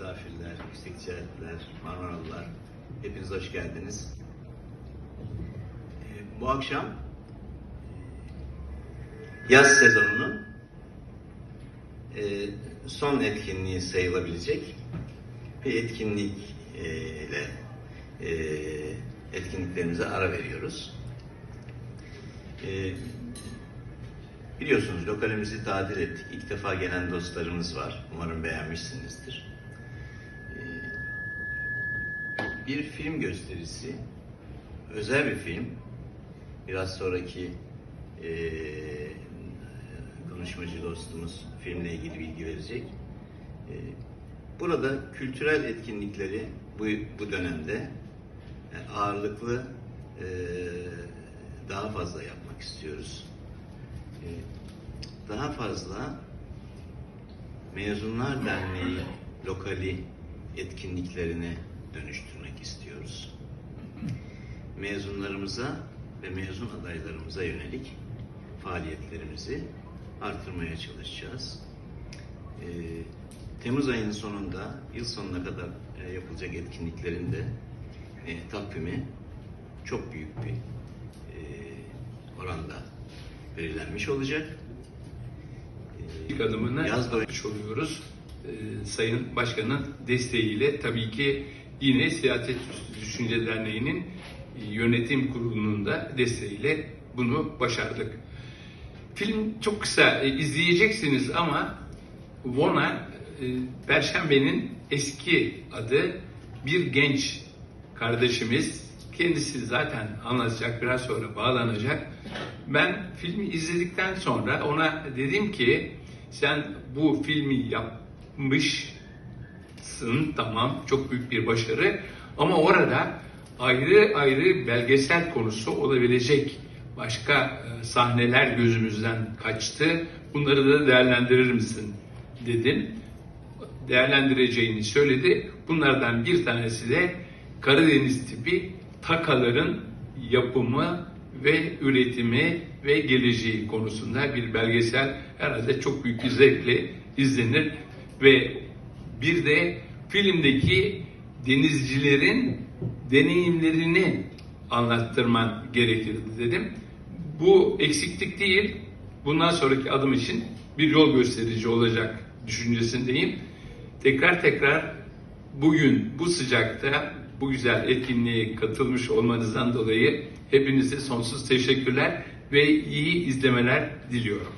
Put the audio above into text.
misafirler, yüksek ticaretler, Marmaralılar, hepiniz hoş geldiniz. Ee, Bu akşam e, yaz sezonunun e, son etkinliği sayılabilecek bir etkinlik e, ile e, etkinliklerimize ara veriyoruz. E, Biliyorsunuz lokalimizi tadil ettik. İlk defa gelen dostlarımız var. Umarım beğenmişsinizdir. Ee, Bir film gösterisi, özel bir film. Biraz sonraki eee, konuşmacı dostumuz filmle ilgili bilgi verecek. Ee, Burada kültürel etkinlikleri bu, bu dönemde e, ağırlıklı eee, daha fazla yapmak istiyoruz. Ee, daha fazla Mezunlar Derneği lokali etkinliklerine dönüştürmek istiyoruz. Mezunlarımıza ve mezun adaylarımıza yönelik faaliyetlerimizi artırmaya çalışacağız. Ee, Temmuz ayının sonunda, yıl sonuna kadar e, yapılacak etkinliklerin de e, takvimi çok büyük bir e, oranda belirlenmiş olacak. Ee, İlk adımını Yaz boyu- atmış oluyoruz. Ee, Sayın Başkan'ın desteğiyle tabii ki yine Siyaset Düşünce Derneği'nin e, yönetim kurulunun da desteğiyle bunu başardık. Film çok kısa e, izleyeceksiniz ama Vona e, Perşembe'nin eski adı bir genç kardeşimiz. Kendisi zaten anlatacak biraz sonra bağlanacak. Ben filmi izledikten sonra ona dedim ki sen bu filmi yapmışsın tamam çok büyük bir başarı ama orada ayrı ayrı belgesel konusu olabilecek başka e, sahneler gözümüzden kaçtı. Bunları da değerlendirir misin dedim. Değerlendireceğini söyledi. Bunlardan bir tanesi de Karadeniz tipi takaların yapımı ve üretimi ve geleceği konusunda bir belgesel herhalde çok büyük bir zevkle izlenir ve bir de filmdeki denizcilerin deneyimlerini anlattırman gerekirdi dedim. Bu eksiklik değil, bundan sonraki adım için bir yol gösterici olacak düşüncesindeyim. Tekrar tekrar bugün bu sıcakta bu güzel etkinliğe katılmış olmanızdan dolayı hepinize sonsuz teşekkürler ve iyi izlemeler diliyorum.